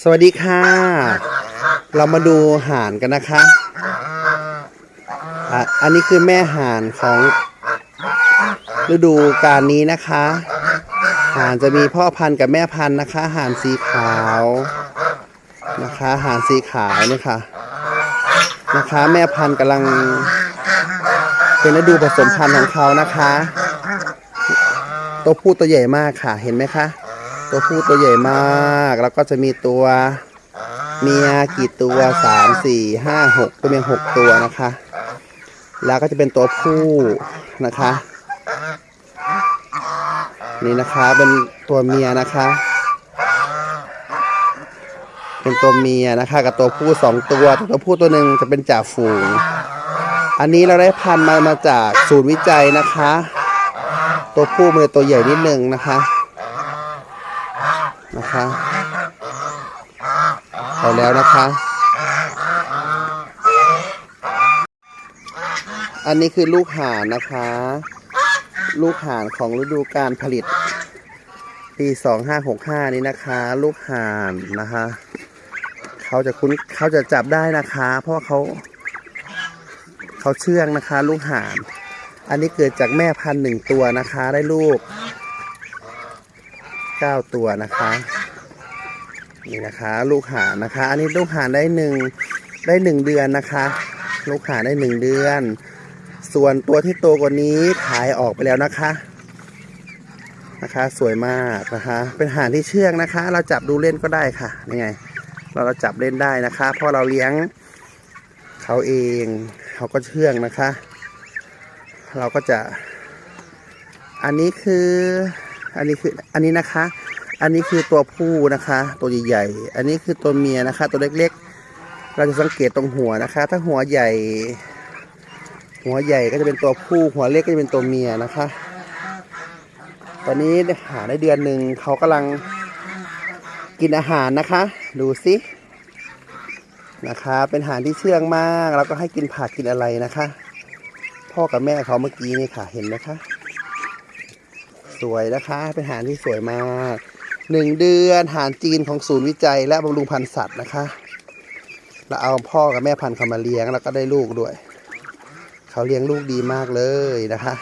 สวัสดีค่ะ เรามาดูห่านกันนะคะอะอันนี้คือแม่ห่านของฤดูการนี้นะคะ ห่านจะมีพ่อพันธุ์กับแม่พันธุ์นะคะ ห่านสีขาวนะคะ ห่านสีขาวนี่ค่ะ นะคะ แม่พันธุ์กำลัง เป็นฤดูผสมพันธุ์ของเขานะคะ ตัวผู้ตัวใหญ่มากค่ะ เห็นไหมคะ ตัวผู้ตัวใหญ่มาก แล้วก็จะมีตัวเมียกี่ตัวสามสี่ห้าหกตัวเมียหกตัวนะคะ แล้วก็จะเป็นตัวผู้นะคะ นี่นะคะเป็นตัวเมียนะคะ เป็นตัวเมียนะคะ กับตัวผู้สองตัวตัวผู้ตัวหนึ่งจะเป็นจ่าฝูง อันนี้เราได้พันมามาจากศูนย์วิจัยนะคะ ตัวผู้มันตัวใหญ่นิดนึงนะคะ นะคะ ไปแล้วนะคะ อันนี้คือลูกห่านนะคะ ลูกห่านของฤดูการผลิต ปี2565นี้นะคะ ลูกห่านนะคะ เขาจะคุ้นเขาจะจับได้นะคะ เพราะเขาเขาเชื่องนะคะ ลูกห่านอันนี้เกิดจากแม่พันธุ์หนึ่งตัวนะคะ ได้ลูก เก้าตัวนะคะ นี่นะคะ ลูกห่านนะคะ อันนี้ลูกห่านได้หนึ่งได้หนึ่งเดือนนะคะ ลูกห่านได้หนึ่งเดือน ส่วนตัวที่โตกว่านี้ขายออกไปแล้วนะคะนะคะ สวยมากนะคะ เป็นห่านที่เชื่องนะคะ เราจับดูเล่นก็ได้ค่ะนี่ไง เราเราจับเล่นได้นะคะ เพราะเราเลี้ยงเขาเองเขาก็เชื่องนะคะ เราก็จะ อันนี้คือ อันนี้คืออันนี้นะคะ อันนี้คือตัวผู้นะคะ ตัวใหญ่ๆอันนี้คือตัวเมียนะคะ ตัวเล็กๆ เราจะสังเกตตรงหัวนะคะ ถ้าหัวใหญ่ หัวใหญ่ก็จะเป็นตัวผู้ หัวเล็กก็จะเป็นตัวเมียนะคะ ตอนนี้หาได้เดือนหนึ่งเขากำลังกินอาหารนะคะ ดูสินะคะ เป็นอาหารที่เชื่องมาก แล้วก็ให้กินผักกินอะไรนะคะ พ่อกับแม่เขาเมื่อกี้นี่ค่ะเห็นไหมคะ สวยนะคะเป็นหารที่สวยมากหนึ่งเดือนหารจีนของศูนย์วิจัย และบำรุงพันธุ์สัตว์นะคะเราเอาพ่อกับแม่พันธุ์เขามาเลี้ยงแล้วก็ได้ลูกด้วย เขาเลี้ยงลูกดีมากเลยนะคะ